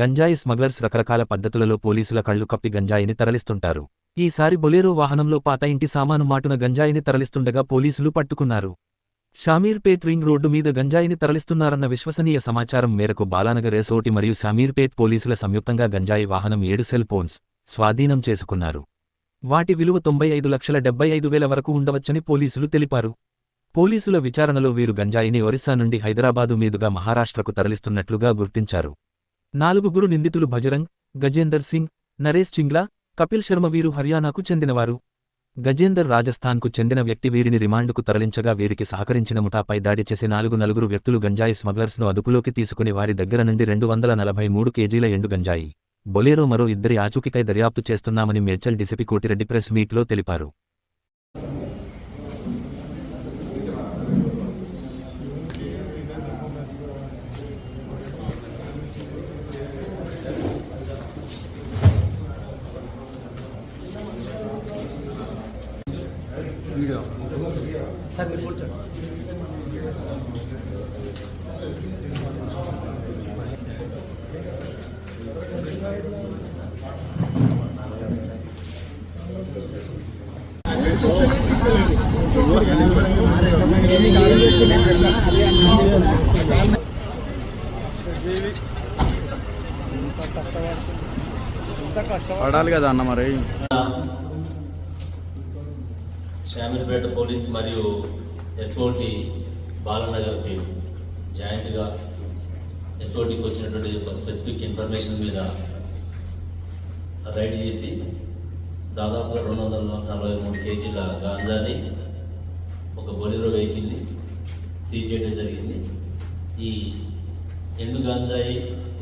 గంజాయి స్మగ్లర్స్ రకరకాల పద్ధతులలో పోలీసుల కళ్ళు కప్పి గంజాయిని తరలిస్తుంటారు. ఈసారి బొలేరో వాహనంలో పాత ఇంటి సామాను మాటున గంజాయిని తరలిస్తుండగా పోలీసులు పట్టుకున్నారు. షామీర్పేట్ రింగ్ రోడ్డు మీద గంజాయిని తరలిస్తున్నారన్న విశ్వసనీయ సమాచారం మేరకు బాలానగర్ ఎసోటి మరియు షామీర్పేట్ పోలీసుల సంయుక్తంగా గంజాయి వాహనం ఏడు సెల్ ఫోన్స్ స్వాధీనం చేసుకున్నారు. వాటి విలువ తొంభై ఐదు లక్షల డెబ్బై ఐదు వేల వరకు ఉండవచ్చని పోలీసులు తెలిపారు. పోలీసుల విచారణలో వీరు గంజాయిని ఒరిస్సా నుండి హైదరాబాదు మీదుగా మహారాష్ట్రకు తరలిస్తున్నట్లుగా గుర్తించారు. నాలుగుగురు నిందితులు భజరంగ్ గజేందర్ సింగ్ నరేష్ చింగ్లా కపిల్ శర్మ వీరు హర్యానాకు చెందినవారు. గజేందర్ రాజస్థాన్కు చెందిన వ్యక్తి వీరిని రిమాండ్కు తరలించగా వీరికి సహకరించిన ముఠాపై దాడి చేసే నాలుగు నలుగురు వ్యక్తులు గంజాయి స్మగ్లర్స్ను అదుపులోకి తీసుకుని వారి దగ్గర నుండి రెండు వందల నలభై మూడు కేజీల ఎండు గంజాయి బొలేరో మరో ఇద్దరి ఆచూకీకై దర్యాప్తు చేస్తున్నామని మేడ్చల్ డిసిపి కోటిరెడ్డి ప్రెస్ మీట్లో తెలిపారు. సార్ మీరు కూర్చోండి. పడాలి కదా అన్న మరి. శామీర్పేట పోలీస్ మరియు ఎస్ఓటి బాలనగర్ టీం జాయింట్గా ఎస్ఓటికి వచ్చినటువంటి ఒక స్పెసిఫిక్ ఇన్ఫర్మేషన్ మీద రైడ్ చేసి దాదాపుగా రెండు వందల నలభై మూడు కేజీల గాంజాని ఒక బొలిరో వెహికల్ని సీజ్ చేయడం జరిగింది. ఈ ఎండు గాంజాయి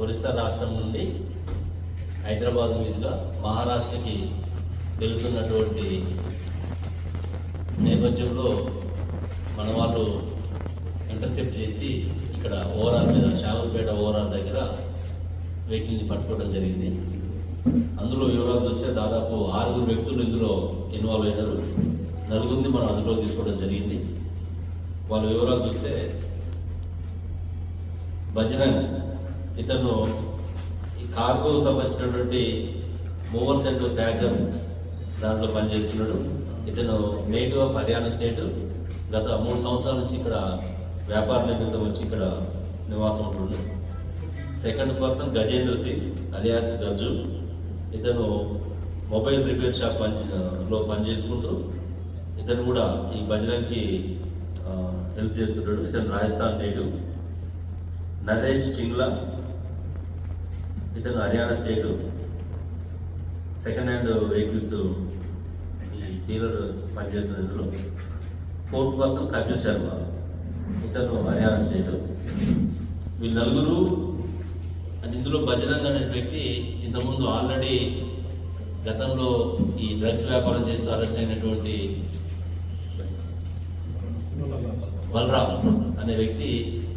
ఒరిస్సా రాష్ట్రం నుండి హైదరాబాద్ మీదుగా మహారాష్ట్రకి వెళుతున్నటువంటి నేపథ్యంలో మన వాళ్ళు ఇంటర్సెప్ట్ చేసి ఇక్కడ ఓవరాల్ మీద శామపేట ఓవరాల్ దగ్గర వెహికల్ని పట్టుకోవడం జరిగింది. అందులో వివరాలు చూస్తే దాదాపు ఆరుగురు వ్యక్తులు ఇందులో ఇన్వాల్వ్ అయినారు. నలుగురిని మనం అందులో తీసుకోవడం జరిగింది. వాళ్ళ వివరాలు చూస్తే బజరంగ్ ఇతను ఈ కార్గో సంబంధించినటువంటి మూవర్స్ అండ్ ప్యాకర్స్ దాంట్లో పనిచేస్తున్నాడు. ఇతను నేటివ్ ఆఫ్ హర్యానా స్టేట్ గత మూడు సంవత్సరాల నుంచి ఇక్కడ వ్యాపార నిమిత్తం వచ్చి ఇక్కడ నివాసం ఉంటుండు second person Gajendra Singh alias Gaju ఇతను మొబైల్ రిపేర్ షాప్ పని లో పనిచేసుకుంటూ ఇతను కూడా ఈ భజనకి హెల్ప్ చేస్తున్నాడు ఇతను రాజస్థాన్ నేటివ్ నరేష్ చింగ్లా. ఇతను Haryana state second hand vehicles dealer పనిచేస్తున్న ఇందులో ఫోర్ పర్సన్ కపిల్ శర్మ ఇతను హర్యానా స్టేట్ వీళ్ళు నలుగురు ఇందులో బజరంగ్ అనే వ్యక్తి ఇంతకుముందు ఆల్రెడీ గతంలో ఈ డ్రగ్స్ వ్యాపారం చేస్తూ అరెస్ట్ అయినటువంటి బలరామ్ అనే వ్యక్తి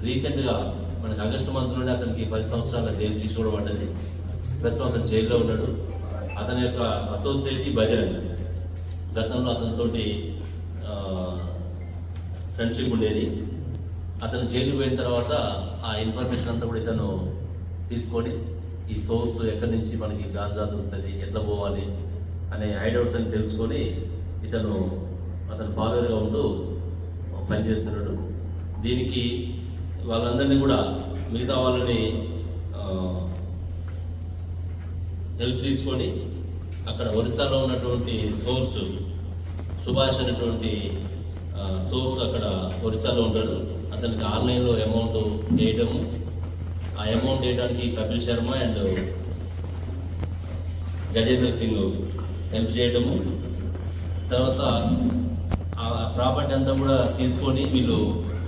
రీసెంట్గా మనకి ఆగస్టు మంత్లోనే అతనికి పది సంవత్సరాల జైలు శిక్ష కూడా పడ్డది. ప్రస్తుతం అతను జైల్లో ఉన్నాడు. అతని యొక్క అసోసియేట్ బజరంగ్. గతంలో అతనితోటి ఫ్రెండ్షిప్ ఉండేది. అతను జైలు పోయిన తర్వాత ఆ ఇన్ఫర్మేషన్ అంతా కూడా ఇతను తీసుకొని ఈ సోర్స్ ఎక్కడి నుంచి మనకి గాంజా దొరుకుతుంది ఎట్లా పోవాలి అనే హైడౌట్స్ అని తెలుసుకొని ఇతను అతను ఫాలోవర్గా ఉంటూ పనిచేస్తున్నాడు. దీనికి వాళ్ళందరినీ కూడా మిగతా వాళ్ళని హెల్ప్ తీసుకొని అక్కడ ఒరిస్సాలో ఉన్నటువంటి సోర్స్ సుభాష్ అనేటువంటి సోర్స్ అక్కడ ఒరిస్సాలో ఉంటాడు. అతనికి ఆన్లైన్లో అమౌంట్ వేయడము. ఆ అమౌంట్ వేయడానికి కపిల్ శర్మ అండ్ గజేంద్ర సింగ్ హెల్ప్ చేయడము. తర్వాత ఆ ప్రాపర్టీ అంతా కూడా తీసుకొని వీళ్ళు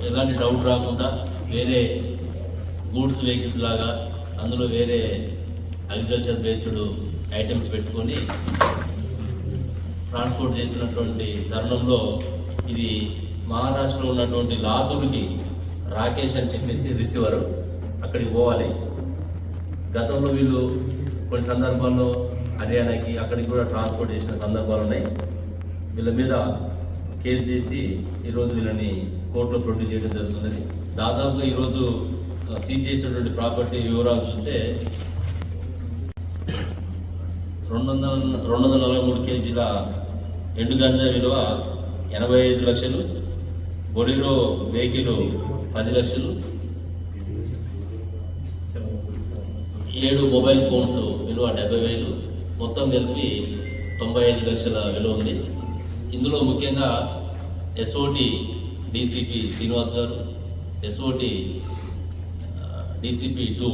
ఎలాంటి డౌట్ రాకుండా వేరే గూడ్స్ వెహికల్స్ లాగా అందులో వేరే అగ్రికల్చర్ బేస్డ్ ఐటమ్స్ పెట్టుకొని ట్రాన్స్పోర్ట్ చేస్తున్నటువంటి తరుణంలో ఇది మహారాష్ట్రలో ఉన్నటువంటి లాతూర్కి రాకేష్ అని చెప్పేసి రిసీవర్ అక్కడికి పోవాలి. గతంలో వీళ్ళు కొన్ని సందర్భాల్లో హర్యానాకి అక్కడికి కూడా ట్రాన్స్పోర్ట్ చేసిన సందర్భాలు ఉన్నాయి. వీళ్ళ మీద కేసు చేసి ఈరోజు వీళ్ళని కోర్టులో ప్రొడ్యూస్ చేయడం జరుగుతున్నది. దాదాపుగా ఈరోజు సీజ్ చేసినటువంటి ప్రాపర్టీ వివరాలు చూస్తే రెండు వందల రెండు వందల నలభై మూడు కేజీల ఎండు గంజా విలువ ఎనభై ఐదు లక్షలు బొలిరో వెహికల్ పది లక్షలు ఏడు మొబైల్ ఫోన్స్ విలువ డెబ్బై వేలు మొత్తం కలిపి తొంభై ఐదు లక్షల విలువ ఉంది. ఇందులో ముఖ్యంగా ఎస్ఓటి డీసీపీ శ్రీనివాస్ గారు SOT DCP two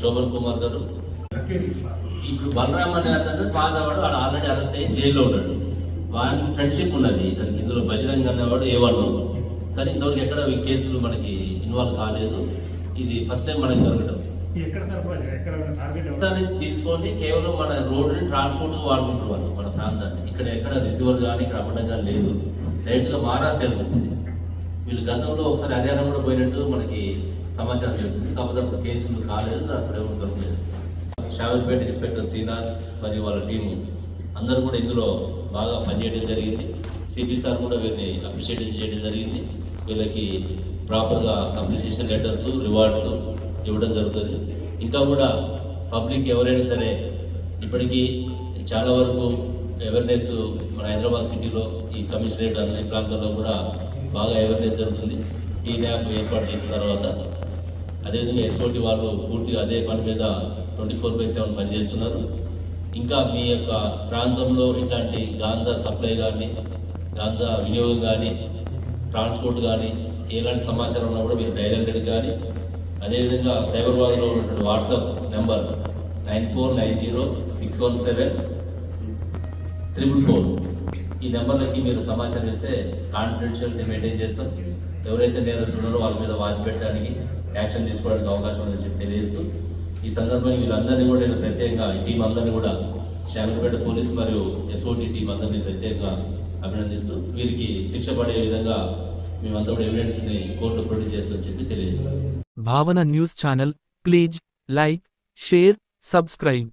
Shobhan Kumar గారు. ఇప్పుడు బలరామ్ అనే అతను పాతవాడు వాడు ఆల్రెడీ అరెస్ట్ అయ్యి జైల్లో ఉన్నాడు. వాడికి ఫ్రెండ్షిప్ ఉన్నది. ఇతనికి ఇందులో బజరంగ్ అనేవాడు ఏ వన్ కానీ ఇంతవరకు ఎక్కడ ఈ కేసులు మనకి ఇన్వాల్వ్ కాలేదు. ఇది ఫస్ట్ టైం మనకి దొరకడం తీసుకొని కేవలం మన రోడ్డుని ట్రాన్స్పోర్ట్ వాడుకుంటారు వాళ్ళు మన ప్రాంతాన్ని. ఇక్కడ ఎక్కడ రిసీవర్ కానీ ఇక్కడ అమ్మడం కానీ లేదు. డైరెక్ట్గా మహారాష్ట్ర వెళ్తుంది. వీళ్ళు గతంలో ఒకసారి హర్యానా కూడా పోయినట్టు మనకి సమాచారం తెలుస్తుంది. కాకపోతే అప్పుడు కేసులు కాలేదు అప్పుడు ఎవరు దొరకలేదు. షావల్పేట ఇన్స్పెక్టర్ శ్రీనాథ్ మరియు వాళ్ళ టీము అందరూ కూడా ఇందులో బాగా పనిచేయడం జరిగింది. సిపి సార్ కూడా వీరిని అప్రిషియేట్ చేయడం జరిగింది. వీళ్ళకి ప్రాపర్గా అప్రిసియేషన్ లెటర్స్ రివార్డ్స్ ఇవ్వడం జరుగుతుంది. ఇంకా కూడా పబ్లిక్ ఎవరైనా సరే ఇప్పటికీ చాలా వరకు అవేర్నెస్ మన హైదరాబాద్ సిటీలో ఈ కమిషనరేట్ అన్ని ప్రాంతాల్లో కూడా బాగా అవేర్నెస్ జరుగుతుంది. టీ ల్యాబ్ ఏర్పాటు చేసిన తర్వాత అదేవిధంగా ఎస్ఓటి వాళ్ళు పూర్తిగా అదే పని మీద ట్వంటీ ఫోర్ బై సెవెన్ పనిచేస్తున్నారు. ఇంకా మీ యొక్క ప్రాంతంలో ఇట్లాంటి గాంజా సప్లై కానీ గాంజా వినియోగం కానీ ట్రాన్స్పోర్ట్ కానీ ఎలాంటి సమాచారం ఉన్నా కూడా మీరు డైల్ హండ్రెడ్ కానీ అదేవిధంగా సైబర్బాద్లో ఉన్నటువంటి WhatsApp number nine four nine zero six one seven triple four. ఈ నెంబర్లకి మీరు సమాచారం ఇస్తే కాన్ఫిడెన్షియల్టీ మెయింటైన్ చేస్తాం. ఎవరైతే నేరస్తున్నారో వాళ్ళ మీద వాచ్ పెట్టడానికి యాక్షన్ తీసుకోవడానికి అవకాశం ఉందని చెప్పి తెలియజేస్తూ ఈ సందర్భంగా వీళ్ళందరినీ కూడా నేను ప్రత్యేకంగా ఈ టీం అందరినీ కూడా శాంతిపేట పోలీస్ మరియు ఎస్ఓటీ టీం అందరినీ ప్రత్యేకంగా అభినందిస్తూ వీరికి శిక్ష పడే విధంగా మేమంతా కూడా ఎవిడెన్స్ని కోర్టు ప్రొడ్యూస్ చేస్తామని చెప్పి తెలియజేస్తాం Bhavana news channel please like share subscribe.